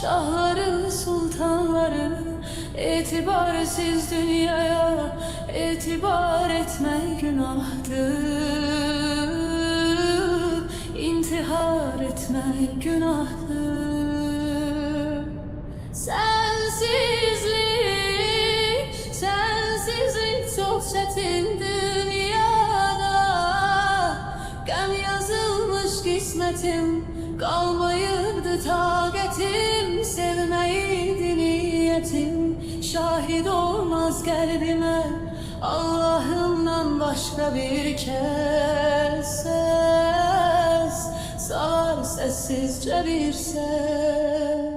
Şahları sultanları itibarsiz dünyaya itibar etme günahtır. İntihar etme günahtır. Sensizlik, sensizlik çok çetin dünyada. Gam yazılmış kısmetim Kalmayırdı taqetim Sevmeydi niyetim. Şahit olmaz kalbime Allah'ımdan başka bir kez. Ses Sağır sessizce bir ses